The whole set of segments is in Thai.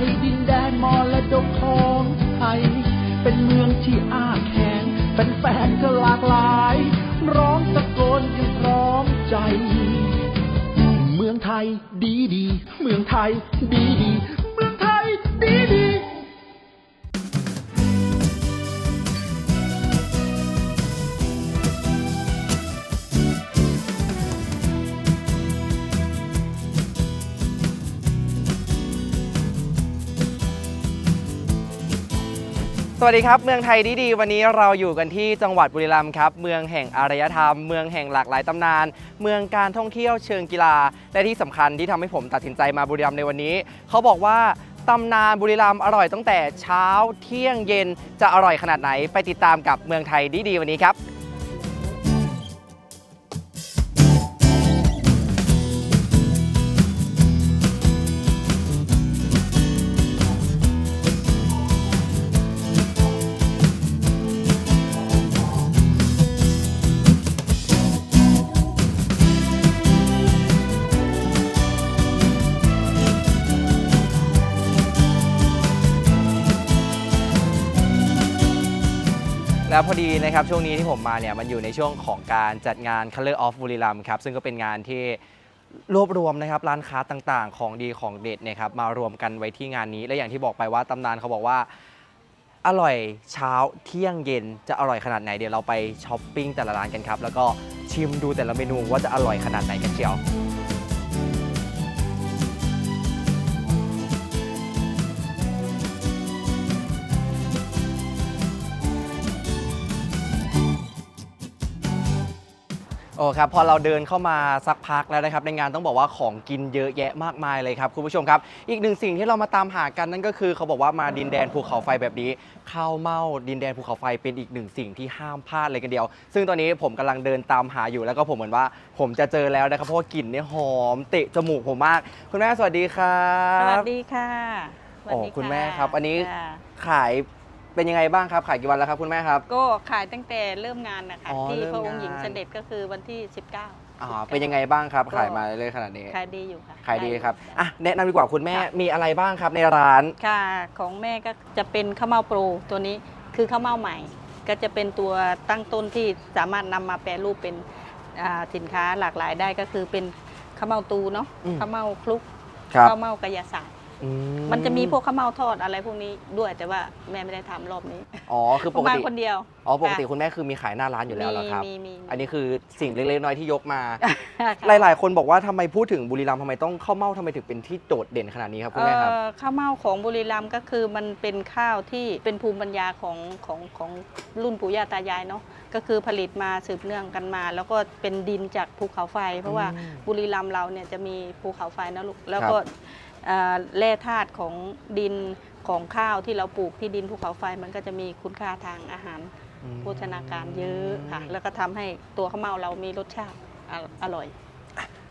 นุกในดินแดนมรดกของไทย เป็นเมืองที่อ้าแขงแฟนๆก็หลากหลาย ร้องตะโกนกันพร้อมใจ เมืองไทยดีดี เมืองไทยดี สวัสดีครับ เมืองไทยดีดีวันนี้เราอยู่กันที่จังหวัดบุรีรัมย์ครับ เมืองแห่งอารยธรรม เมืองแห่งหลากหลายตำนาน เมืองการท่องเที่ยวเชิงกีฬา และที่สำคัญที่ทำให้ผมตัดสินใจมาบุรีรัมย์ในวันนี้ เขาบอกว่าตำนานบุรีรัมย์อร่อยตั้งแต่เช้าเที่ยงเย็นจะอร่อยขนาดไหน ไปติดตามกับเมืองไทยดีดีวันนี้ครับ แล้วพอดีนะครับช่วงนี้ที่ผมมาเนี่ยมันอยู่ในช่วงของการจัดงาน Color of บุรีรัมย์ครับซึ่งก็เป็นงานที่รวบรวมนะครับร้านค้าต่างๆ ของดีของเด็ดเนี่ยครับมารวมกันไว้ที่งานนี้ และอย่างที่บอกไปว่าตำนานเขาบอกว่า อร่อยเช้าเที่ยงเย็นจะอร่อยขนาดไหนเดี๋ยวเราไปช้อปปิ้งแต่ละร้านกันครับแล้วก็ชิมดูแต่ละเมนูว่าจะอร่อยขนาดไหนกันเชียว โอ้ครับพอเราเดินเข้ามาสักพักแล้วนะครับในงานต้องบอกว่าของกินเยอะแยะมากมายเลยครับคุณผู้ชมครับอีกหนึ่งสิ่งที่เรามาตามหากันนั่นก็คือเขาบอกว่ามาดินแดนภูเขาไฟแบบนี้ข้าวเม่าดินแดนภูเขาไฟเป็นอีกหนึ่งสิ่งที่ห้ามพลาดเลยกันเดียว ซึ่งตอนนี้ผมกำลังเดินตามหาอยู่แล้วก็ผมเหมือนว่า ผมจะเจอแล้วนะครับเพราะว่ากลิ่นเนี่ยหอมเตะจมูกผมมาก คุณแม่สวัสดีครัสวับ สดีค่ะสวัสโอ้ดีคุณแม่ครับอันนี้จ้ะขาย เป็นยังไงบ้างครับ ขายกี่วันแล้วครับคุณแม่ครับ ก็ขายตั้งแต่เริ่มงานนะคะอ๋อที่เริ่มพระองค์หญิงงาน เสด็จก็คือวันที่ 19 อ่าเป็นยังไงบ้างครับก็ขายมาเรื่อยๆขนาดนี้ ขายดีอยู่ค่ะขายดีครับได้อะ แนะนำดีกว่าคุณแม่ค่ะมีอะไรบ้างครับในร้าน ค่ะของแม่ก็จะเป็นข้าวเม่าโปรตัวนี้คือข้าวเม่าใหม่ ก็จะเป็นตัวตั้งต้นที่สามารถนำมาแปรรูปเป็นอ่าสินค้าหลากหลายได้ก็คือเป็นข้าวเม่าตูเนาะอืม ข้าวเม่าคลุกครับ ข้าวเม่ากระยาศาสตร์ อืมันจะมีพวกข้าวเม่าทอดอะไรพวกนี้ด้วยแต่ว่าแม่ไม่ได้ทำรอบนี้อ๋อคือปกมาติคนเดียว อ๋อปกติค่ะคุณแม่คือมีขายหน้าร้านอยู่แล้วเหรอครับ มีมีมี อันนี้คือสิ่งเล็กๆน้อยๆที่ยกมาค่ะหลายๆ คนบอกว่าทำไมพูดถึงบุรีรัมย์ทำไมต้องข้าวเม่าทำไมถึงเป็นที่โดดเด่นขนาดนี้ครับคุณแม่ครับ เอ่อข้าวเม่าของบุรีรัมย์ก็คือมันเป็นข้าวที่เป็นภูมิปัญญาของของของรุ่นปู่ย่าตายายเนาะก็คือผลิตมาสืบเนื่องกันมา แล้วก็เป็นดินจากภูเขาไฟ เพราะว่าอืมบุรีรัมย์เราเนี่ยจะมีภูเขาไฟนะลูกแล้วก็เอ่อ แร่ธาตุของดินของข้าวที่เราปลูกที่ดินภูเขาไฟมันก็จะมีคุณค่าทางอาหารอืมโภชนาการเยอะค่ะแล้วก็ทำให้ตัวข้าวเม่าเรามีรสชาติออร่อย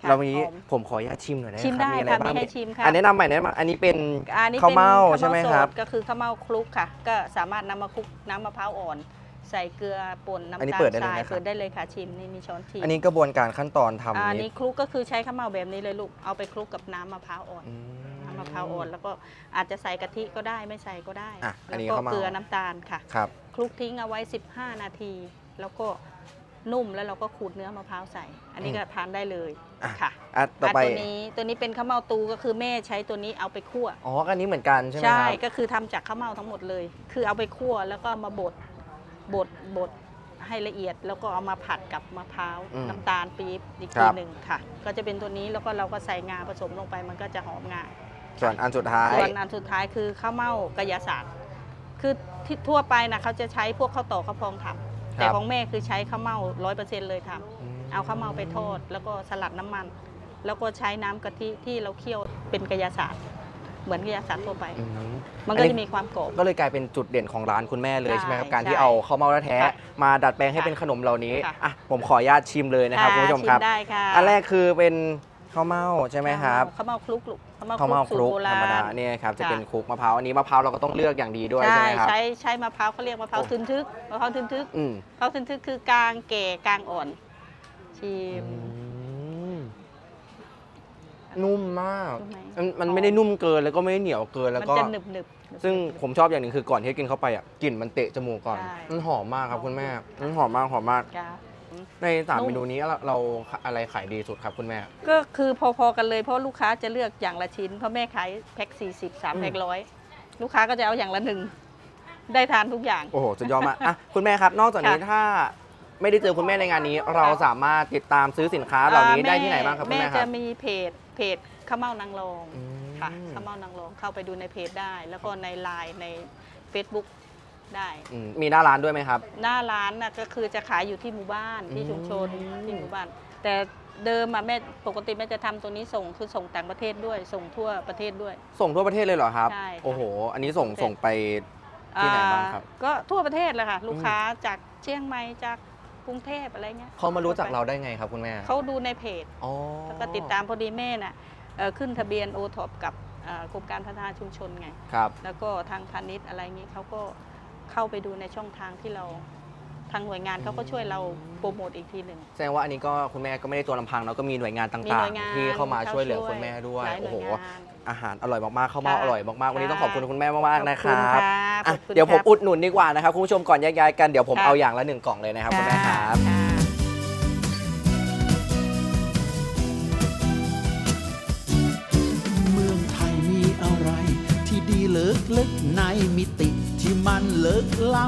ค่ะเรามีหอมผมขออนุญาตชิมหน่อยได้ไหมชิมครับได้มีอะไรค่ะบ้างมีให้ชิมค่ะอันแนะนำใหม่แนะนำอันนี้เป็นอันนี้ข้าวเป็นเม่าข้าวใช่ไหมเม่าครับสดก็คือข้าวเม่าคลุกค่ะ ก็สามารถนำมาคลุกน้ำมะพร้าวอ่อน ใส่เกลือป่นน้ำอันนี้ตาลเปิดได้เลยทรายนะครับเปิดได้เลยค่ะชิมนี่มีช้อนชิมอันนี้กระบวนการขั้นตอนทำอันนี่นี้คลุกก็คือใช้ข้าวเม่าแบบนี้เลยลูกเอาไปคลุกกับน้ำมะพร้าวอ่อนอื มน้ำมะพร้าวอ่อนแล้วก็อาจจะใส่กะทิก็ได้ไม่ใส่ก็ได้อะอันแล้วนี้ก็ข้าวเม่าเกลือน้ำตาลค่ะ ครับ คลุกทิ้งเอาไว้ 15 นาที แล้วก็นุ่มแล้วเราก็ขูดเนื้อมะพร้าวใส่ อันนี้ก็ทานได้เลยอะ ค่ะอะต่อไปะตัวนี้ตัวนี้เป็นข้าวเม่าตูก็คือแม่ใช้ตัวนี้เอาไปคั่ว อ๋ออันนี้เหมือนกันใช่ไหมใช่ครับ ก็คือทำจากข้าวเม่าทั้งหมดเลย คือเอาไปคั่วแล้วก็มาบดบดบดให้ละเอียด แล้วก็เอามาผัดกับมะพร้าวอืมน้ำตาลปี๊บอีกครัทีบ หนึ่งค่ะ ก็จะเป็นตัวนี้แล้วก็เราก็ใส่งาผสมลงไปมันก็จะหอมงา ส่วนอันสุดท้าย ส่วนอันสุดท้ายคือข้าวเม่ากายศาสตร์ คือที่ทั่วไปนะเขาจะใช้พวกข้าวต่อข้าวพองทำแต่ของแม่คือใช้ข้าวเม่าร้อยเปอร์เซ็นต์เลยทำเอาข้าวเม่าไปทอด แล้วก็สลัดน้ำมัน แล้วก็ใช้น้ำกะทิที่เราเคี่ยวเป็นกายศาสตร์ เหมือนกับยาสัตว์ทั่วไปอืมมันอัก็นนี้จะมีความกรอบก็เลยกลายเป็นจุดเด่นของร้านคุณแม่เลยใช่ใช่ไหมครับการที่ใช่เอาข้าวเม่าแท้ค่ะๆมาดัดแปลงให้ค่ะเป็นขนมเหล่านี้ค่ะอะผมขออนุญาตชิมเลยนะครับคุณผู้ชมครับชิได้ค่ะอันแรกคือเป็นข้าวเม่าใช่ไหมครับข้าวเม่าคลุกลูก ข้าวเม่าข้าวเม่าคคลุลุกกสูตรโบธรรารมดาณเนี่ยครับจะค่ะเป็นคลุกมะพร้าวอันนี้มะพร้าวเราก็ต้องเลือกอย่างดีด้วยใช่ไหมครับใช้ใช้มะพร้าวเขาเรียกมะพร้าวโอ้ทึนทึกมะพร้าวทึนทึกอืมมะพร้าวทึนทึกคือกลางแก่กลางอ่อน ชิมอืมนุ่มมากนุ่มไหมมันมันไม่ได้นุ่มเกินแล้วก็ไม่ได้เหนียวเกินแล้วมันก็จะหนึบหนึบๆซึ่งผมชอบอย่างหนึ่งคือก่อนที่จะกินเข้าไปอะกลิ่นมันเตะจมูกก่อนใช่มันหอมมากครับคุณแม่มันหอมมากหอมมากจ้ะ ในสามนุ่มเมนูนี้เราเราอะไรขายดีสุดครับคุณแม่ ก็คือพอๆกันเลยเพราะลูกค้าจะเลือกอย่างละชิ้น เพราะแม่ขายแพ็ค40 3แพ็คร้อยลูกค้าก็จะเอาอย่างละหนึ่งได้ทานทุกอย่าง โอ้โหสุดยอดมากอะคุณแม่ครับ นอกจากนี้ค่ะถ้าไม่ได้เจอคุณแม่ในงานนี้ เราสามารถติดตามซื้อสินค้าเหล่านี้อ่ได้ที่ไหนบ้างครับคุณแม่แม่คจะรับมีเพจเพจข้าวเม่านางรองอืมค่ะข้าวเม่านางรองเข้าไปดูในเพจได้ แล้วก็ในไลน์ใน Facebook ได้อืมมีหน้าร้านด้วยไหมครับ หน้าร้านน่ะก็คือจะขายอยู่ที่หมู่บ้านที่ชุมชนอืม ที่หมู่บ้าน แต่เดิมอะแม่ปกติแม่จะทำตัวนี้ส่งคือส่งต่างประเทศด้วยส่งทั่วประเทศด้วย ส่งทั่วประเทศเลยเหรอครับ ใช่ค่ะ โอ้โห อันนี้ส่งทั่วประเทศส่งไป ที่ไหนบ้างครับ อ่าก็ทั่วประเทศเลยค่ะ ลูกค้าจากเชียงใหม่จากกรุงเทพอะไรเงี้ยเขามารู้จักเราได้ไงครับคุณแม่เขาดูในเพจอ๋อแล้วก็ติดตามพอดีแม่น่ะเอ่อขึ้นทะเบียนโอท็อปกับเอ่อกรมการพัฒนาชุมชนไง ครับ แล้วก็ทางพาณิชย์อะไรเงี้ยเขาก็ เข้าไปดูในช่องทางที่เราทางหน่วยงานเขาก็ช่วยเราโปรโมทอีกทีหนึ่ง แสดงว่าอันนี้ก็คุณแม่ก็ไม่ได้ตัวลำพังเนาะก็มีหน่วยงานต่มีหาน่งวยงานๆ ที่เข้ามาช่วยเหลือคุณแม่ด้วยหลายหโอ้น่โห วยงาน อาหารอร่อยมากๆข้าวเม่าค่ะอร่อยมากๆ วันนี้ต้องขอบคุณค่ะคุณแม่มากๆนะคขอบรัณบครับอะขอบคุณเดี๋ยวผมครับอุดหนุนดีกว่านะครับคุณผู้ชมก่อนแยกย้ายกันเดี๋ยวผมค่ะ เอาอย่างละหนึ่งกล่องเลยนะครับคุณแม่ครับ ค่ะ เมืองไทยมีอะไรที่ดีเลิกลึกในมิติ ที่มันเลิกล้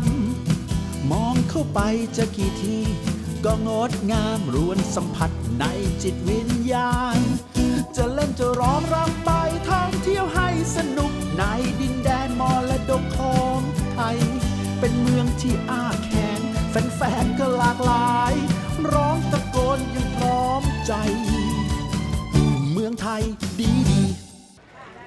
ำมองเข้าไปจะกี่ที ก็งดงามรวนสัมผัสในจิตวิญญาณ จะเล่นจะร้องรำไปท่องเที่ยวให้สนุกในดินแดนมรดกของไทย เป็นเมืองที่อ้าแขนแฟนๆก็หลากหลาย ร้องตะโกนยังพร้อมใจ เมืองไทยดีดี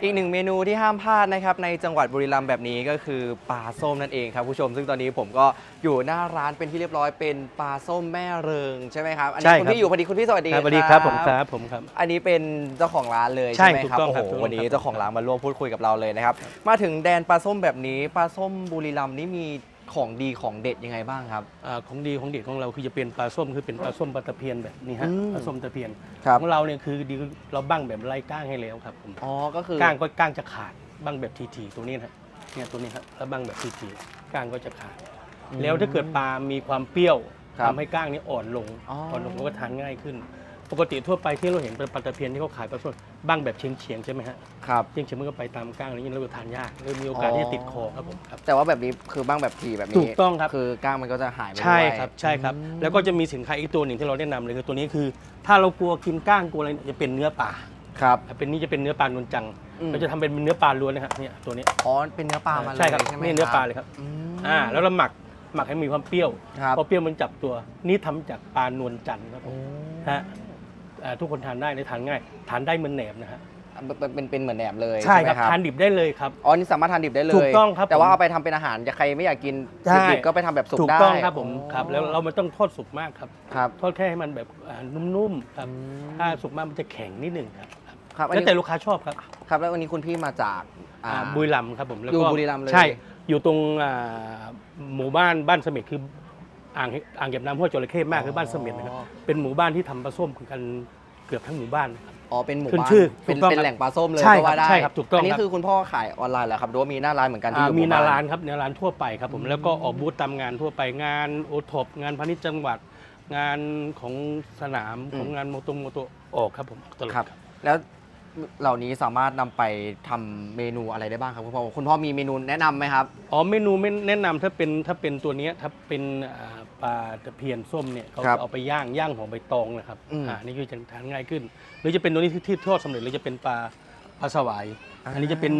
อีกหนึ่งเมนูที่ห้ามพลาดนะครับในจังหวัดบุรีรัมย์แบบนี้ก็คือปลาส้มนั่นเองครับผู้ชม ซึ่งตอนนี้ผมก็อยู่หน้าร้านเป็นที่เรียบร้อยเป็นปลาส้มแม่เริงใช่ไหมครับอันใช่นี้ครับคุณพี่อยู่พอดีคุณพี่สวัสดี ครับสวัสดีครับผมครับผมครับ อันนี้เป็นเจ้าของร้านเลยใช่ใช่ไหมถูกครับต้องโอ้ครัโหบถูกต้องวันนี้ครับ เจ้าของร้านมาร่วมพูดคุยกับเราเลยนะครับ มาถึงแดนปลาส้มแบบนี้ปลาส้มบุรีรัมย์นี่มี ของดีของเด็ดยังไงบ้างครับ อาของดีของเด็ดของเราคือจะเป็นปลาส้มคือเป็นปลาส้มปลาตะเพียนแบบนี้ฮะอืม ปลาส้มตะเพียนครับของเราเนี่ยคือดีเราบ้างแบบไร้ก้างให้แล้วครับผมอ๋อก็คือก้างก็ก้างจะขาดบ้างแบบทีๆตัวนี้นะฮะเนี่ยตัวนี้ฮะแล้วบ้างแบบทีๆก้างก็จะขาดแล้วถ้าเกิดปลามีความเปรี้ยวครับทำให้ก้างนี้อ่อนลงอ๋ออ่ อนลงมันก็ทานง่ายขึ้น ปกติทั่วไปที่เราเห็นเป็นปลาตะเพียนที่เขาขายปลาส้มบ้างแบบเฉียงเฉียงๆใช่ไหมฮะครับ เฉียงเฉียงมันก็ไปตามก้างอะไรอย่างนี้แล้วก็ทานยากเลยมีโอกาสอ๋อที่จะติดคอครับผมครับ แต่ว่าแบบนี้คือบ้างแบบทีแบบนี้ถูกต้องครับ คือก้างมันก็จะหายไปใช่ด้วยครับใช่ครับอืมแล้วก็จะมีสินค้าอีกตัวหนึ่งที่เราแนะนำเลยคือตัวนี้คือ ถ้าเรากลัวกินก้างกลัวอะไรเนี่ยจะเป็นเนื้อปลาครับ เป็นนี่จะเป็นเนื้อปลานวลจังอืม เราจะทำเป็นเนื้อปลาล้วนนะฮะเนี่ยตัวนี้อ๋อเป็นเนื้อปลามาเลยใช่ครับใช่ไหมนี่เนื้อปลาเลยครับอืม อ่าแล้วเราหมักหมักให้มีความเปรี้ยวครับ พอเปรี้ยวมันจับตัว นี่ทำจากปลานวลจันทร์ครับผโอ้มฮะ อ่าทุกคนทานได้เลยทานง่าย ทานได้เหมือนแหนมนะฮะเป็นเป็นเป็นเหมือนแหนมเลยใช่ไหมครับทานดิบได้เลยครับ อ๋อนี่สามารถทานดิบได้เลยถูกต้องครับแต่ว่าผมเอาไปทำเป็นอาหารจะใครไม่อยากกินใช่ ดิบๆก็ไปทำแบบสุกถูกได้ต้องครับผมอ๋อครับแล้วเราไม่ต้องทอดสุกมากครับครับทอดแค่ให้มันแบบอ่านุ่มๆครับอืมถ้าสุกมากมันจะแข็งนิดหนึ่งครับครับอันแล้วนี้แต่ลูกค้าชอบครับครับแล้ววันนี้คุณพี่มาจากอ่า อ่าบุรีรัมย์ครับผมแล้วอยู่ก็บุรีรัมย์เลย ใช่อยู่ตรงอ่าหมู่บ้านบ้านเสม็ดคือ อ่างอ่างเก็บน้ำห้วยจระเข้มากคือบ้านเสม็ดนะครับ เป็นหมู่บ้านที่ทำปลาส้มกันเกือบทั้งหมู่บ้านนะครับ อ๋อเป็นหมู่ขึ้นบ้านชื่อเป็นถูกต้องเป็นครับแหล่งปลาส้มเลยใช่ก็ครับว่าได้ใช่ครับถูกต้องนนี้ครับ คือคุณพ่อขายออนไลน์เหรอครับหรือว่ามีหน้าร้านเหมือนกันที่อ่าอยู่มีหหนาบ้ร้านครับในร้านทั่วไปครับผมแล้วก็ออกบูธตามงานทั่วไปงานโอทอปงานพาณิชย์จังหวัด งานของสนามของงานโมโตโมโตออกครับผมตลอดครับแล้ว เหล่านี้สามารถนำไปทำเมนูอะไรได้บ้างครับคุณพ่อคุณพ่อมีเมนูแนะนำไหมครับ อ๋อเมนูไม่แนะนำถ้าเป็นถ้าเป็นตัวเนี้ยถ้าเป็นอ่าปลาตะเพียนส้มเนี่ยเขาครับจะเอาไปย่างย่างหอมใบตองนะครับอืมอ่านี่คือจะทานง่ายขึ้น หรือจะเป็นตัวนี้ที่ที่ทอดสำเร็จหรือจะเป็นปลาปลาสวายอ่า อันนี้จะเป็น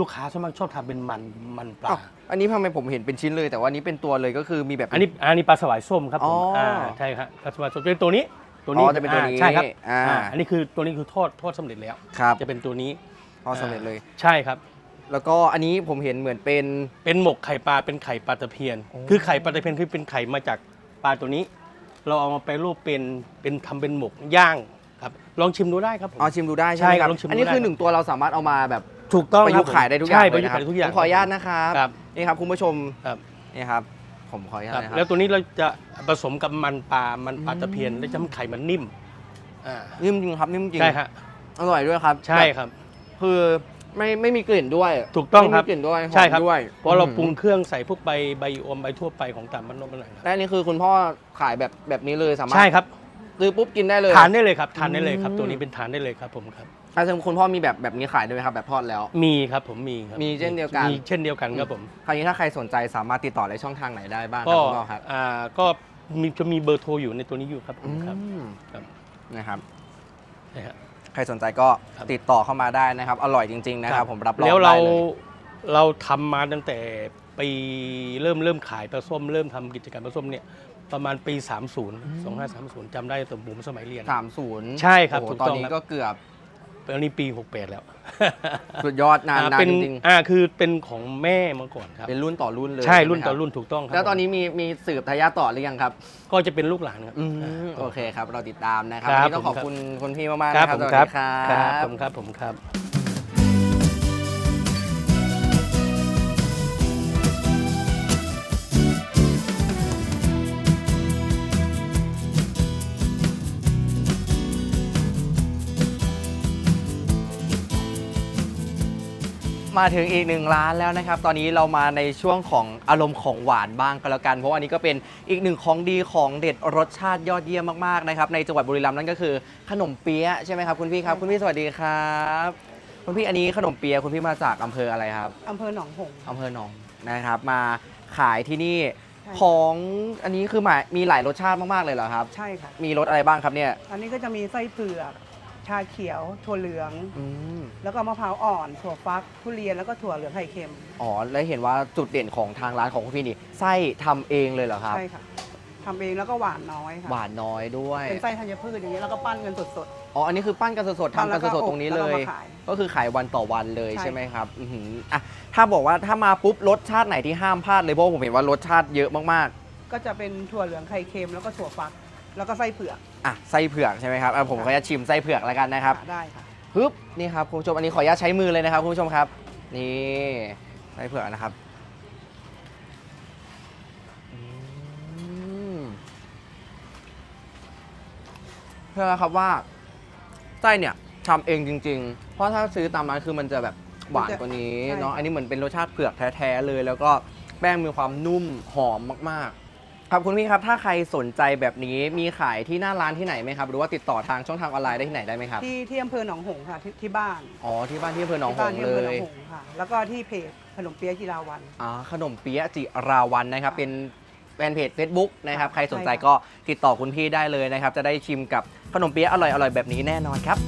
ลูกค้าส่วนมากชอบทานเป็นมันมันปลา อ้าวอันนี้ทำไมผมเห็นเป็นชิ้นเลย แต่ว่าอันนี้เป็นตัวเลยก็คือมีแบบ อันนี้อันนี้ปลาสวายส้มครับผมอ๋ออ่อ่าใช่ครับปลาสวายส้มเป็นตัวนี้ ตัวนี้อ๋อจะเป็นตัวนี้าใช่ครับอ่าอ่า อันนี้คือตัวนี้คือทอดทอดสำเร็จแล้ว ครับจะเป็นตัวนี้ทอดสำเร็จเลย ใช่ครับ แล้วก็อันนี้ผมเห็นเหมือนเป็น เป็นหมกไข่ปลาเป็นไข่ปลาตะเพียน โอ้ คือไข่ปลาตะเพียนคือเป็นไข่มาจากปลาตัวนี้ เราเอามาแปรรูปเป็นเป็นทำเป็นหมกย่างครับ ลองชิมดูได้ครับผม เอาชิมดูได้ใช่ไหมใช่ครับลองชิมดูอันนี้ได้ คือหนึ่งตัวเราสามารถเอามาแบบถูกต้องประยุกต์คบผมขายได้ทุกอย่างใช่เลประยยุกนะต์ครับขายได้ทุกอย่างผมขออนุญาตนะครับครับ นี่ครับคุณผู้ชมครับ นี่ครับ ผมขออนุญาตครับนะครับแล้วตัวนี้เราจะผสมกับมันปลา มันปลาตะเพียนแล้วจะทำไข่มันนิ่มอ่านิ่มจริงครับนิ่มจริงใช่ฮะอร่อยด้วยครับใช่แบบครับ คือไม่ไม่มีกลิ่นด้วยถูกต้องครับไม่มีกลิ่นด้วยหอมใช่ครับ ด้วยเพราะเราอืมปรุงเครื่องใส่พวกใบใบอมใบทั่วไปของตามบ้านนอกบ้านนาครับและอันนี้คือคุณพ่อขายแบบแบบนี้เลยสามารถใช่ครับซื้อปุ๊บกินได้เลย ทานได้เลยครับทานได้เลยครับ อืม ตัวนี้เป็นทานได้เลยครับผมครับ ถ้าสมมติคุณพ่อมีแบบแบบนี้ขายด้วยไหมครับแบบทอดแล้ว มีครับผมมีครับมีเช่นเดียวกัน มีเช่นเดียวกันครับผม คราวนี้ถ้าใครสนใจสามารถติดต่อในช่องทางไหนได้บ้างคก็รับคุณพ่อครับอ่าก็มีจะมีเบอร์โทรอยู่ในตัวนี้อยู่ครับผมครับอืมครับนะครับใช่ฮะใครสนใจก็ครับติดต่อเข้ามาได้นะครับ อร่อยจริง ๆ นะครับ ผมรับรองแล้วเราได้เลยเราทำมาตั้งแต่ปีเริ่มเริ่มขายปลาส้ม เริ่มทำกิจการปลาส้มเนี่ยประมาณปี 30 2530จำได้ตอนผมสมัยเรียนสามศูนย์ใช่ครับโอ้โหถูกตอนต้องนี้ครับก็เกือบ ตอนนี้ปี 68 แล้วสุดยอดนานอ่นานเป็นจริงอ่าคือเป็นของแม่มาก่อนครับ ๆเป็นรุ่นต่อรุ่นเลยใช่ไหมรุ่นต่อคบรุ่นถูกต้องครับแล้วตอนนี้มีมีสืบทายาทต่อหรือยังครับ ก็จะเป็นลูกหลานครับ อืมอ่าโอเคครับ เราติดตามนะครับครับวันนี้ต้องขอบผมครับ คุณคุณพี่มากๆครับนะครัผมสวัสครับดีครัครับบผมครับผมครับ มาถึงอีกหนึ่งร้านแล้วนะครับ ตอนนี้เรามาในช่วงของอารมณ์ของหวานบ้างก็แล้วกัน เพราะว่าอันนี้ก็เป็นอีกหนึ่งของดีของเด็ดรสชาติยอดเยี่ยมมากๆนะครับในจังหวัดบุรีรัมย์นั่นก็คือขนมเปี๊ยะใช่ไหมครับคุณพี่ครับคุณพี่สวัสดีครับคุณพี่อันนี้ขนมเปี๊ยะคุณพี่มาจากอำเภออะไรครับอำเภอหนองหงส์อำเภอหนองนะครับ มาขายที่นี่ใช่ของอันนี้คือหมายมีหลายรสชาติมากๆเลยเหรอครับ ใช่ค่ะมีรสอะไรบ้างครับเนี่ย อันนี้ก็จะมีไส้เผือก ชาเขียวถั่วเหลือง อืมแล้วก็มะพร้าวอ่อน ถั่วฟักทุเรียนแล้วก็ถั่วเหลืองไข่เค็มอ๋อแล้วเห็นว่าจุดเด่นของทางร้านของคุณพี่นี่ไส้ทำเองเลยเหรอครับ ใช่ค่ะทำเองแล้วก็หวานน้อยค่ะหวานน้อยด้วยเป็นไส้ธัญพืชอย่างนี้แล้วก็ปั้นกันสด อ๋ออันนี้คือปั้นกันสดๆปั้นทำแล้กันวก็สดอบๆตรงนี้แล้วเลก็ยมาขายก็คือขายวันต่อวันเลยใช่ ใช่ไหมครับอื้อหืออะถ้าบอกว่าถ้ามาปุ๊บรสชาติไหนที่ห้ามพลาดเลยเพราะว่าผมเห็นว่ารสชาติเยอะมากก็จะเป็นถั่วเหลืองไข่เค็มแล้วก็ถั่วฟัก แล้วก็ไส้เผือกๆอะไส้เผือกใช่ไหมครับอะผมขออนุญาตชิมไส้เผือกแล้วกันนะครับได้ค่ะ ฮึบนี่ครับคุณผู้ชมอันนี้ขออนุญาตใช้มือเลยนะครับคุณผู้ชมครับ นี่ไส้เผือกนะครับอืมเชื่อแล้วครับว่าไส้เนี่ยทำเองจริง ๆ เพราะถ้าซื้อตามร้านคือมันจะแบบหวานกว่านี้ใช่ เนาะอันนี้เหมือนเป็นรสชาติเผือกแท้ๆเลย แล้วก็แป้งมีความนุ่มหอมมากๆ ครับคุณพี่ครับถ้าใครสนใจแบบนี้มีขายที่หน้าร้านที่ไหนไหมครับหรือว่าติดต่อทางช่องทางออนไลน์ได้ที่ไหนได้ไหมครับที่ที่อำเภอหนองหงส์ค่ะที่ที่บ้านอ๋อที่บ้านที่อำเภอหนองหที่บ้านงส์ที่เลอำเภอหนองยหงส์ค่ะ แล้วก็ที่เพจขนมเปี๊ยะจิราวัน อ่าขนมเปี๊ยะจิราวันนะครับเป็นแฟนเพจ Facebook นะครับค่ะใครสนใจใช่ค่ะ ก็ติดต่อคุณพี่ได้เลยนะครับ จะได้ชิมกับขนมเปี๊ยะอร่อยๆ แบบนี้แน่นอนครับ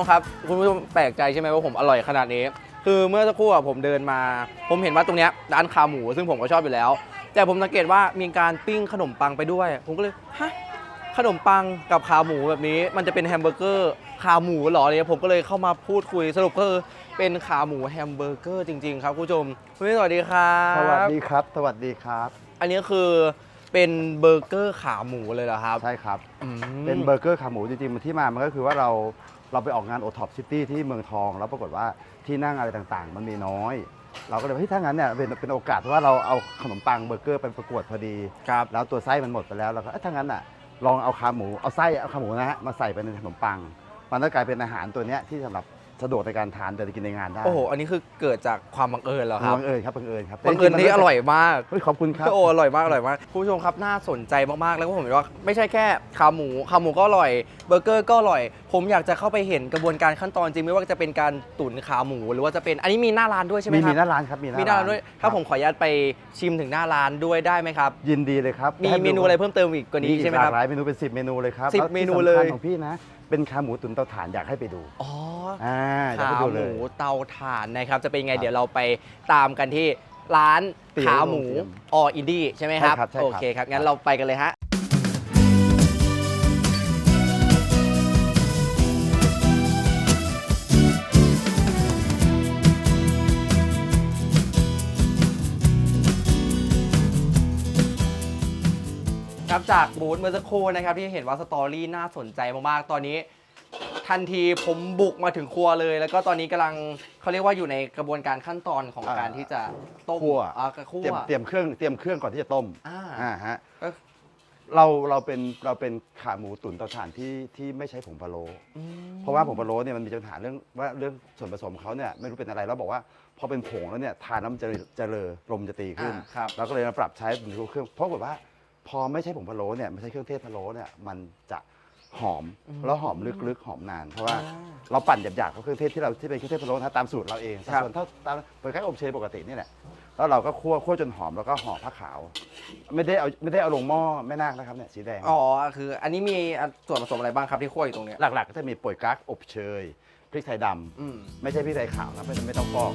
มครับ คุณผู้ชมแปลกใจใช่ไหมว่าผมอร่อยขนาดนี้ คือเมื่อสักครู่อะผมเดินมา ผมเห็นว่าตรงเนี้ยร้านขาหมู ซึ่งผมก็ชอบอยู่แล้ว แต่ผมสังเกตว่ามีการปิ้งขนมปังไปด้วย ผมก็เลยฮะขนมปังกับขาหมูแบบนี้ มันจะเป็นแฮมเบอร์เกอร์ขาหมูเหรอเนี่ยผมก็เลยเข้ามาพูดคุยสรุปก็คือเป็นขาหมูแฮมเบอร์เกอร์จริงๆ ครับคุณผู้ชมคุณพี่สวัสดีครับสวัสดีครับ สวัสดีครับ อันนี้คือเป็นเบอร์เกอร์ขาหมูเลยเหรอครับ ใช่ครับอืมเป็นเบอร์เกอร์ขาหมูจริงๆมันที่มามันก็คือว่าเรา เราไปออกงานโอท็อปซิตี้ที่เมืองทอง แล้วปรากฏว่าที่นั่งอะไรต่างๆ มันมีน้อย เราก็เลยว่าเฮ้ยถ้างั้นเนี่ยเป็นเป็นโอกาสเพราะว่าเราเอาขนมปังเบอร์เกอร์ไปประกวดพอดี ครับ แล้วตัวไส้มันหมดไปแล้วเราก็เอ้ยถ้างั้นอะลองเอาขาหมูเอาไส้เอาขาหมูนะฮะมาใส่ไปในขนมปัง มันก็กลายเป็นอาหารตัวเนี้ยที่สำหรับ สะดวกในการทานเดินกินในงานได้โอ้โห อันนี้คือเกิดจากความบังเอิญเหรอครับบังเอิญครับบังเอิญครับบังเอิญที่อร่อยมากเฮ้ยขอบคุณครับโอ้อร่อยมากอร่อยมากคุณผู้ชมครับน่าสนใจมากๆแล้วก็ผมเห็นว่าไม่ใช่แค่ขาหมูขาหมูก็อร่อยเบอร์เกอร์ก็อร่อย ผมอยากจะเข้าไปเห็นกระบวนการขั้นตอนจริงไม่ว่าจะเป็นการตุ๋นขาหมูหรือว่าจะเป็นอันนี้มีหน้าร้านด้วยใช่ไหมมีครัมีหน้าร้านครับมีมีหน้าร้านด้วยถ้าผมขออนุญาตไปชิมถึงหน้าร้านด้วยได้ไหมครับยินดีเลยครับมีให้เมนูอะไรเพิ่มเติมอีกกว่านี้ใช่ไหมครับหลากหลายเมนูเป็น 10 เมนูเลยครับสิบแล้วที่เมนูสำคัญเลยของพี่นะ เป็นขาหมูตุ๋นเตาถ่านอยากให้ไปดูอ๋ออ่าอยากขาให้ดูหเลมูย เตาถ่านนะครับ จะเป็นยังไงครับเดี๋ยวเราไปตามกันที่ร้านเตี๋ยวขาหมูโรงเตรียมออินดี้ใช่ไหมครับ ใช่ครับใช่ครับ โอเคครับ งั้นเราไปกันเลยฮะ จากบูธเมื่อสักครู่นะครับที่เห็นว่าสตอรี่น่าสนใจมากๆ ตอนนี้ ทันทีผมบุกมาถึงครัวเลย แล้วก็ตอนนี้กำลังเขาเรียกว่าอยู่ในกระบวนการขั้นตอนของอ่าการที่จะต้มคั่ว อ่ากระคั่ว เตรียมเตรียมเครื่องเตรียมเครื่องก่อนที่จะต้มอ่าอ่า ฮะก็เราเราเป็นเราเป็นขาหมูตุ๋นเตาถ่านที่ที่ไม่ใช้ผงพะโล้อืม เพราะว่าผงพะโล้เนี่ยมันมีปัญหาเรื่องว่าเรื่องส่วนผสมเขาเนี่ยไม่รู้เป็นอะไรแล้วบอกว่าพอเป็นผงแล้วเนี่ยทานแล้วมันจะจะเลอลมจะตีขึ้นอ่าครับ เราก็เลยมาปรับใช้เป็นเครื่องเพราะแบบว่า พอไม่ใช่ผงพะโล้เนี่ยไม่ใช่เครื่องเทศพะโล้เนี่ยมันจะหอมแล้วหอมลึกๆหอมนานเพราะว่าอ่าเราปั่นหยาบๆกับเครื่องเทศที่เราที่เป็นเครื่องเทศพะโล้นะตามสูตรเราเองครับส่วนเท่าตามเปิดแค่อบเชยปกตินี่แหละแล้วเราก็คั่วคั่วจนหอมแล้วก็ห่อผ้าขาว ไม่ได้เอาไม่ได้เอาลงหม้อแม่นาคนะครับเนี่ยสีแดงอ๋อคือ อันนี้มีส่วนผสมอะไรบ้างครับที่คั่วอยู่ตรงเนี้ยหลักๆก็จะมีป่วยกั๊กอบเชยพริกไทยดอืมำไม่ใช่พริกไทยขาวนะไม่ไม่ต้องฟอก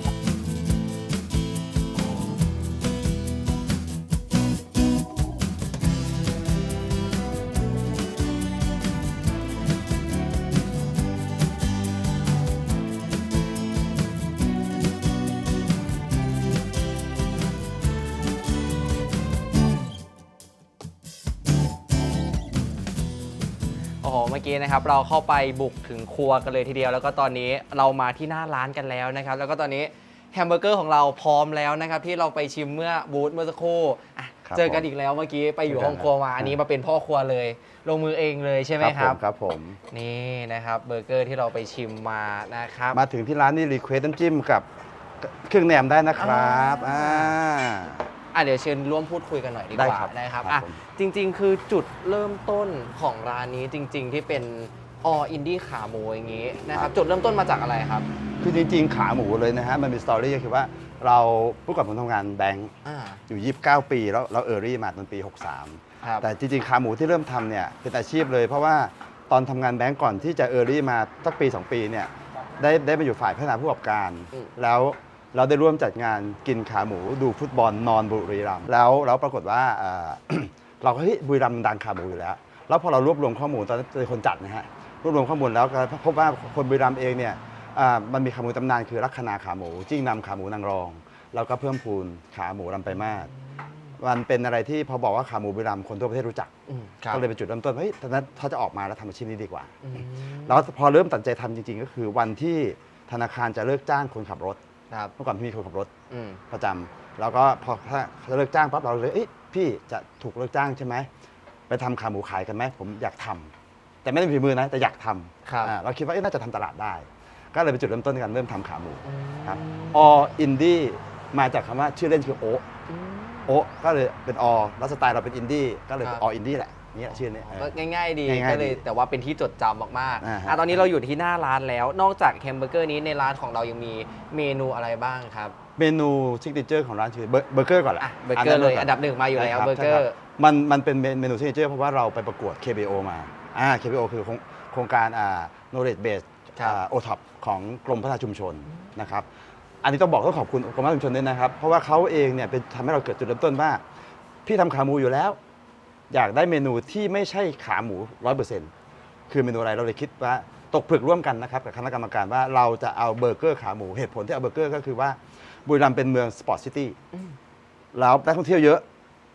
มื่อกี้นะครับเราเข้าไปบุกถึงครัวกันเลยทีเดียว แล้วก็ตอนนี้เรามาที่หน้าร้านกันแล้วนะครับ แล้วก็ตอนนี้แฮมเบอร์เกอร์ของเราพร้อมแล้วนะครับ ที่เราไปชิมเมื่อบูธเมื่อสักครู่อะครับเจอกันผมอีกแล้วเมื่อกี้ไปอยู่เจอกันห้องครัวมาครับอันนี้มาเป็นพ่อครัวเลย ลงมือเองเลยใช่ไหมครับผมครับผม นี่นะครับเบอร์เกอร์ที่เราไปชิมมานะครับ มาถึงที่ร้านนี่รีเควสน้ำจิ้มกับเครื่องแหนมได้นะครับ อ่า อะเดี๋ยวเชิญร่วมพูดคุยกันหน่อยดีกได้ว่าครับนะครับครับอะผม จริง ๆ คือจุดเริ่มต้นของร้านนี้จริง ๆ ที่เป็นออินดี้ขาหมูอย่างนี้นะครับจุดเริ่มต้นมาจากอะไรครับ คือจริงๆ ขาหมูเลยนะฮะ มันมีสตอรี่ก็คือว่าเราเมื่อก่อนผมทำงานแบงก์อ่า อยู่ 29 ปี แล้วเราเออรี่มาตอนปี63ครับแต่จริงๆ ขาหมูที่เริ่มทำเนี่ย เป็นอาชีพเลย เพราะว่าตอนทำงานแบงก์ก่อนที่จะเออรี่มาสักปี 2 ปีเนี่ยได้ได้มาอยู่ฝ่ายพัฒนาผู้ประกอบการ อืมแล้ว เราได้ร่วมจัดงานกินขาหมูดูฟุตบอลนอนบุรีรัมย์แล้วแล้วปรากฏว่าเอ่อ เราก็เฮ้ยบุรีรัมย์มันดังขาหมูอยู่แล้ว แล้วพอเรารวบรวมข้อมูลตอนนั้นเป็นคนจัดนะฮะรวบรวมข้อมูลแล้วก็พบว่าคนบุรีรัมย์เองเนี่ยอ่ามันมีขาหมูตำนานคือลัคนาขาหมูจิ้งนำขาหมูนางรอง แล้วก็เพิ่มพูนขาหมูลำไปมากมันเป็นอะไรที่พอบอกว่าขาหมูบุรีรัมย์คนทั่วประเทศรู้จัก อืมครับก็เลยเป็นจุดเริ่มต้นว่าเฮ้ยตอนนั้นถ้าจะออกมาแล้วทำอาชีพนี้ดีกว่า อืมแล้วพอเริ่มตัดใจทำจริง ๆ ก็คือวันที่ธนาคารจะเลิกจ้างคนขับรถ ครับเมื่อก่อนพี่มีคนขับรถอืม ประจำแล้วก็พอถ้าเขาเลิกจ้างปั๊บเราเลยเอ้ยพี่จะถูกเลิกจ้างใช่ไหมไปทำขาหมูขายกันไหมผมอยากทำแต่ไม่ได้มีฝีมือนะแต่อยากทครับำอ่าเราคิดว่าเอ๊ะน่าจะทำตลาดได้ ก็เลยเป็นจุดเริ่มต้นในการเริ่มทำขาหมูอืมครับ ออินดี้มาจากคำว่าชื่อเล่นคือโออืม โอก็เลยเป็นอแล้วสไตล์เราเป็นอินดี้ก็เลยเป็นคอรับอินดี้แหละ เนี่ยชื่อนี้เออก็ง่าย ๆ ดีง่ายๆก็เลยดีแต่ว่าเป็นที่จดจำมากๆอ่าฮะ อะตอนนี้เราอยู่ที่หน้าร้านแล้ว นอกจากแฮมเบอร์เกอร์นี้ในร้านของเรายังมีเมนูอะไรบ้างครับเมนูซิกเนเจอร์ของร้านคือเบอร์เบอร์เกอร์ก่อนแหละอะเบอร์เกอร์เลยอันดับหนึ่งมาอยู่แล้วใช่คเบอร์เกอร์ใช่คมันมันเป็นเมนูซิกเนเจอร์เพราะว่าเราไปประกวด KBO มาอ่า KBO คือโครงโครงการอ่า knowledge base ครับโอท็อปของกรมพัฒนาชุมชนนะครับ อันนี้ต้องบอกต้องขอบคุณกรมพัฒนาชุมชนด้วยนะครับ เพราะว่าเขาเองเนี่ยเป็นทำให้เราเกิดจุดเริ่มต้นว่า พี่ทำขาหมูอยู่แล้ว อยากได้เมนูที่ไม่ใช่ขาหมูร้อยเปอร์เซ็นต์คือเมนูอะไรเราเลยคิดว่าตกผลึกร่วมกันนะครับกับคณะกรรมการว่าเราจะเอาเบอร์เกอร์ขาหมูเหตุผลที่เอาเบอร์เกอร์ก็คือว่าบุรีรัมย์เป็นเมืองสปอร์ตซิตี้แล้วนักท่องเที่ยวเยอะ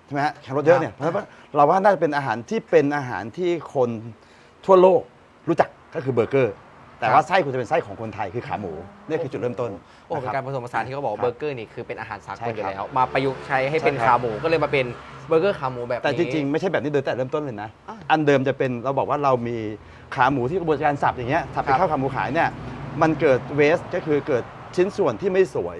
ใช่ไหมฮะแข่งรถเยอะเนี่ยเพราะฉะนั้นเราว่าน่าจะเป็นอาหารที่เป็นอาหารที่คนทั่วโลกรู้จักก็คือเบอร์เกอร์ แต่ว่าไส้คุณจะเป็นไส้ของคนไทยคือขาหมูนี่คือจุดเริ่มต้นโอ้เป็นนะคการบผสมผสานที่เขาบอกว่าครับเบอร์เกอร์นี่คือเป็นอาหารสากใช่ลอยู่ครับแล้ว มาประยุกต์ใช้ให้เป็นใช่ครับ ขาหมูก็เลยมาเป็นเบอร์เกอร์ขาหมูแบบนี้ แต่จริงๆ ไม่ใช่แบบนี้โดยแต่เริ่มต้นเลยนะ อะอันเดิมจะเป็นเราบอกว่าเรามีขาหมูที่กระบวนการสับอย่างเงี้ยสับเป็ครันบข้าวขาหมูขายเนี่ยมันเกิดเวสก็คือเกิดชิ้นส่วนที่ไม่สวย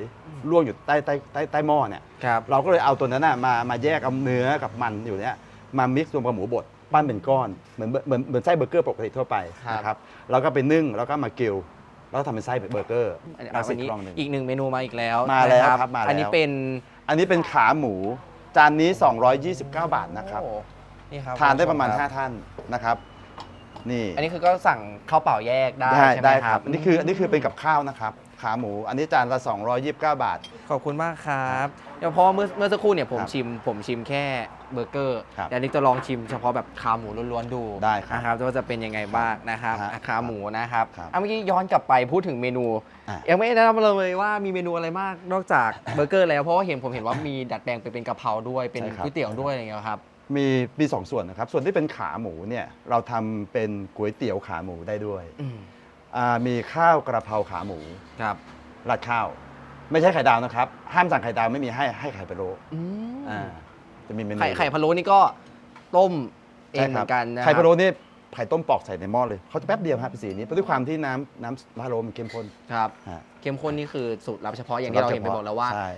ร่วงอยู่ใต้ใต้ใต้ใต้หม้อเนี่ยครับ เราก็เลยเอาตัวนั้นน่ะมามาแยกเอาเนื้อกับมันอยู่เนี้ยมามิกซ์รวมกับหมูบด ปั้นเป็นก้อนเหมือนเหมือนเหมือนไส้เบอร์เกอร์ปกติทั่วไปครับ นะครับแล้วก็ไปนึ่งแล้วก็มากิลแล้วก็ทำเป็นไส้เบอร์เกอร์อันนี้มาวัสินนี้กล่องหนึ่ง อีกหนึ่งเมนูมาอีกแล้วมาแล้วนะครับมาแล้ว อันนี้เป็นอันนี้เป็นขาหมู จานนี้ 229 บาทนะครับโอ้นี่ครับทานได้ประมาณ คุณผู้ชคบ5 ท่านนะครับ นี่อันนี้คือก็สั่งข้าวเปล่าแยกได้ได้ใช่ไหมได้คครัรับบ อันนี้คืออันนี้คือเป็นกับข้าวนะครับ ขาหมู อันนี้จานละ 229 บาท ขอบคุณมากครับเดี๋ยวเพราะว่าเมื่อเมื่อสักครู่เนี่ยผมครับชิมผมชิมแค่เบอร์เกอร์ครับแต่อันนี้จะลองชิมเฉพาะแบบขาหมูล้วนๆดูได้ครับนะครับว่าจะเป็นยังไงบ้างนะครับฮะอะขาหมูนะครับครับอะเมื่อกี้ย้อนกลับไปพูดถึงเมนู อะ ยังไม่ได้แนะนำเลยว่ามีเมนูอะไรมากนอกจากเบอร์เกอร์แล้วเพราะว่าเห็นผมเห็นว่ามีดัดแปลงไปเป็นกะเพราด้วยเป็นใช่ครับ ก๋วยเตี๋ยวด้วยอะไรอย่างเงี้ยครับ มีมีสองส่วนนะครับ ส่วนที่เป็นขาหมูเนี่ยเราทำเป็นก๋วยเตี๋ยวขาหมูได้ด้วย อืม อ่ามีข้าวกระเพราขาหมูครับราดข้าว ไม่ใช่ไข่ดาวนะครับ ห้ามสั่งไข่ดาวไม่มีให้ให้ไข่พะโล้อืมอ่าจะมีเมนูไข่ไข่พะโล้นี่ก็ต้มเองใช่เหคมืรัอนกันนะไข่พะโล้นี่ไข่ต้มปอกใส่ในหม้อเลยเขาจะแป๊บเดียวครับเป็นสีนี้เพราะด้วยความที่น้ำน้ำพะโล้มันเข้มข้นครับฮะเข้มข้นนี่คือสูตรลับเฉพาะอย่างที่เราเห็นไปหมดแล้วว่าใช่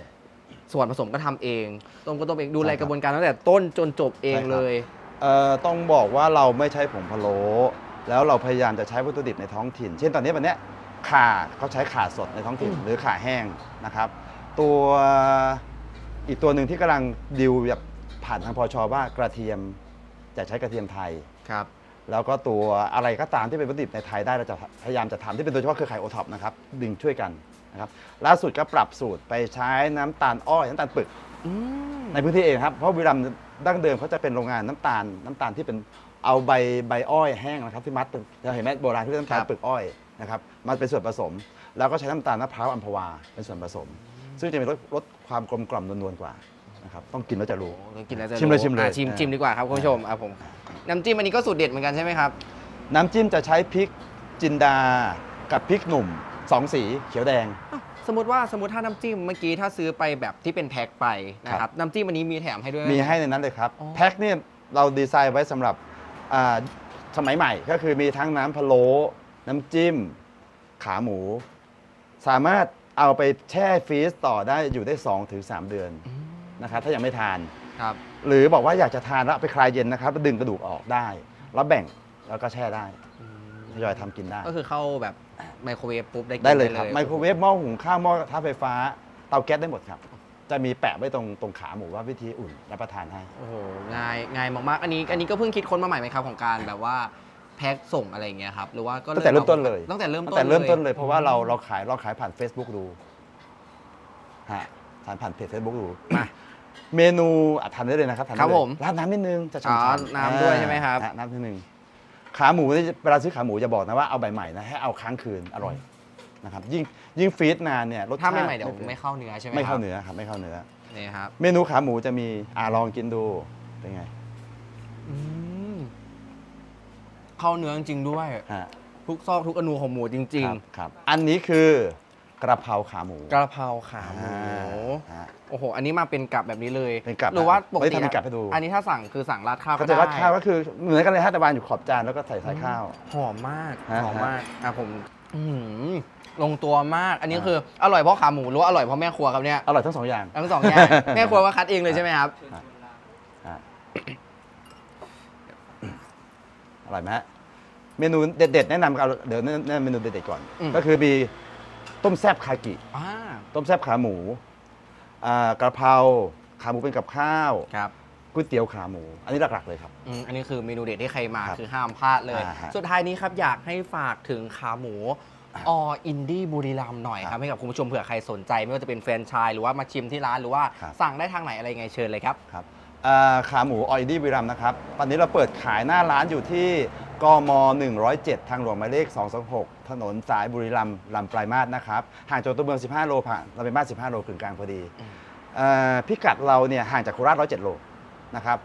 ส่วนผสมก็ทำเองต้มก็ต้มเองดูใช่แลครับกระบวนการตั้งแต่ต้นจนจบเองใช่ครับเลยเอ่อต้องบอกว่าเราไม่ใช้ผงพะโล้ แล้วเราพยายามจะใช้วัตถุดิบในท้องถิ่น เช่นตอนนี้วันเนี้ยข่าเขาใช้ข่าสดในท้องถิ่นหรือข่าแห้งนะครับ ตัวอีกตัวหนึ่งที่กำลังดิวแบบผ่านทางพอชว่ากระเทียมจะใช้กระเทียมไทยครับ แล้วก็ตัวอะไรก็ตามที่เป็นวัตถุดิบในไทยได้เราจะพยายามจะทำที่เป็นโดยเฉพาะเครือข่ายโอท็อปนะครับดึงช่วยกันนะครับล่าสุดก็ปรับสูตรไปใช้น้ำตาลอ้อยน้ำตาลปึกอืมในพื้นที่เองครับเพราะบุรีรัมย์ดั้งเดิมเขาจะเป็นโรงงานน้ำตาลน้ำตาลที่เป็น เอาใบใบอ้อยแห้งนะครับที่มัดเป็นเราเห็นไหมโบราณที่เรียกน้ำตาลครับปึกอ้อยนะครับมันเป็นส่วนผสม แล้วก็ใช้น้ำตาลมะพร้าวอัมพวาเป็นส่วนผสม ซึ่งจะมีรสรสความกลมกล่อมนวลๆกว่านะครับต้องกินแล้วจะรู้ โอ้ต้องกินแล้วจะชิมเลยรู้ชิมเลยอะชิมอ่าชิมดีกว่าครับคุณผู้ชมอะผมน้ำจิ้มอันนี้ก็สูตรเด็ดเหมือนกันใช่ไหมครับ น้ำจิ้มจะใช้พริกจินดากับพริกหนุ่มสองสีเขียวแดง สมมติว่าสมมติถ้าน้ำจิ้มเมื่อกี้ถ้าซื้อไปแบบที่เป็นแพ็คไปนะคครัรับบน้ำจิ้มอันนี้มีแถมให้ด้วยไห มีให้ในนั้นเลยครับ อ๋อ แพ็คเนี่ยเราดีไซน์ไว้สำหรับอ่า สมัยใหม่ก็คือมีทั้งน้ำพะโล้น้ำจิ้ม ขาหมู สามารถเอาไปแช่ฟรีซต่อได้อยู่ได้2-3ถึง3เดือนนะครับถ้ายังไม่ทาน ครับ หรือบอกว่าอยากจะทานแล้วเอาไปคลายเย็นนะครับแล้วดึงกระดูกออกได้ แล้วแบ่งแล้วก็แช่ได้ทยอยทำกินได้ ก็คือเข้าแบบไมโครเวฟปุ๊บได้กินได้เลยครับไมโครเวฟหม้อหุงข้าวหม้อกระทะไฟฟ้า เตาแก๊สได้หมดครับ จะมีแปะไว้ตรงตรงขาหมูว่าวิธีอุ่นรับประทานให้ โอ้โหง่ายง่ายมากๆอันนี้อันนี้ก็เพิ่งคิดค้นมาใหม่ไหมครับของการแบบว่าแพ็คส่งอะไรอย่างเงี้ยครับหรือว่าก็ตั้งแต่เริ่มต้นเลยตั้งแต่เริ่มตั้ต้งนแต่เริ่มต้นเลยเพราะว่าเราเราขายเราขายผ่าน Facebook ดูฮะผ่านผ่านเพจ Facebook ดูมาเมนูอะทานได้เลยนะครับทานครัได้บเลยผมราดน้ำนิดนึงจะอ๋อฉ่ำๆน้ำด้วยใช่ไหมครับ อ่าน้ำนิดนึงขาหมูนี่เวลาซื้อขาหมูจะบอกนะว่าเอาใบใหม่นะให้เอาค้างคืนอร่อย นะครับยิ่งยิ่งฟรีดนานเนี่ยรสถ้าชาติไม่ใหม่เดี๋ยวไม่เข้าเนื้อใช่ไหมไม่เข้าครับเนื้อครับไม่เข้าเนื้อ นี่ครับเมนูขาหมูจะมีอ่าลองกินดูเป็นไงอืมเข้าเนื้อจริงๆด้วย ฮะทุกซอกทุกอนูของหมูจริง ครับครับ อันนี้คือกระเพราขาหมูๆ กระเพราขาหมู อ่าฮะ โอ้โห อันนี้มาเป็นกับแบบนี้เลยเป็นกับหรือว่าปกไม่ติได้ทำเป็นกับให้ดู อันนี้ถ้าสั่งคือสั่งราดข้าวก็ก็จะได้ราดข้าวก็คือเหมือนกันเลยฮะแต่วางอยู่ขอบจานแล้วก็ใส่ใส่ข้าว หอมมากฮะ หอมมาก อะผม อื้อหือ ลงตัวมาก อันนี้คืออร่อยเพราะขาหมูหรือว่าอร่อยเพราะแม่ครัวครับเนี่ย อร่อยทั้งสองอย่าง ทั้งสองอย่าง แม่ครัวก็คัดเองเลยใช่ไหมครับฮะอร่อยไหมฮะ เมนูเด็ดๆแนะนำเอาเดี๋ยวแนะนำเมนูเด็ดๆก่อน อืม ก็คือมีต้มแซ่บคากิ อ่าต้มแซ่บขาหมูอ่ากระเพราขาหมูเป็นกับข้าวครับ ก๋วยเตี๋ยวขาหมู อันนี้หลักๆเลยครับ อืมอันนี้คือเมนูเด็ดที่ใครมาครับคือห้ามพลาดเลย อ่าฮะ สุดท้ายนี้ครับอยากให้ฝากถึงขาหมู ออินดี้บุรีรัมย์หน่อยคครัรับบให้กับคุณผู้ชมเผื่อใครสนใจ ไม่ว่าจะเป็นแฟรนไชส์หรือว่ามาชิมที่ร้านหรือว่าครับ สั่งได้ทางไหนอะไรยังไงเชิญเลยครับ ครับอ่าขาหมูออยดี้วิรัมย์นะครับ ตอนนี้เราเปิดขายหน้าร้านอยู่ที่กม 107 ทางหลวงหมายเลข 226 ถนนสายบุรีรัมย์ลำปลายมาสนะครับ ห่างจากตัวเมือง 15 โลผ่านเราเป็นมาส15 โลกึ่งกลางพอดีอ่าพิกัดเราเนี่ยห่างจากโคราช 107 โลนะครับ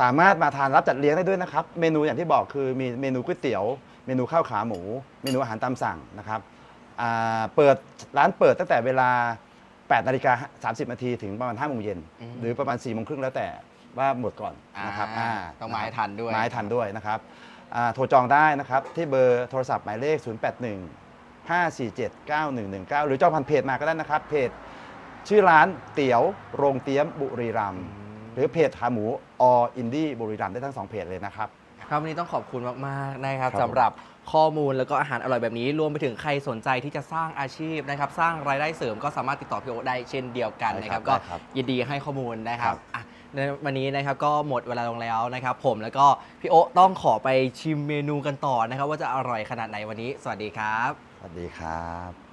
สามารถมาทานรับจัดเลี้ยงได้ด้วยนะครับ เมนูอย่างที่บอกคือมีเมนูก๋วยเตี๋ยว เมนูข้าวขาหมู เมนูอาหารตามสั่งนะครับอ่าเปิดร้านเปิดตั้งแต่เวลา 8นาฬิกา30นาทีถึงประมาณ5โมงเย็นอืมหรือประมาณ4โมงครึ่งแล้วแต่ว่าหมดก่อนนะครับอ่าาต้องมาให้ทันด้วยมาให้ทันด้วยนะครับอ่าโทรจองได้นะครับ ที่เบอร์โทรศัพท์หมายเลข 081 5479119 หรือจองผ่านเพจมาก็ได้นะครับ เพจชื่อร้านเตี๋ยวโรงเตี้ยมบุรีรัมย์หรือเพจขาหมูออินดี้บุรีรัมย์ได้ทั้งสองเพจเลยนะครับ ครับวันนี้ต้องขอบคุณมากๆนะครับครับสำหรับข้อมูลแล้วก็อาหารอร่อยแบบนี้รวมไปถึงใครสนใจที่จะสร้างอาชีพนะครับ สร้างรายได้เสริมก็สามารถติดต่อพี่โอได้เช่นเดียวกันนะครับก็ได้ครับยินดีให้ข้อมูลนะครับครับ อะในวันนี้นะครับก็หมดเวลาลงแล้วนะครับ ผมแล้วก็พี่โอต้องขอไปชิมเมนูกันต่อนะครับ ว่าจะอร่อยขนาดไหนวันนี้ สวัสดีครับ สวัสดีครับ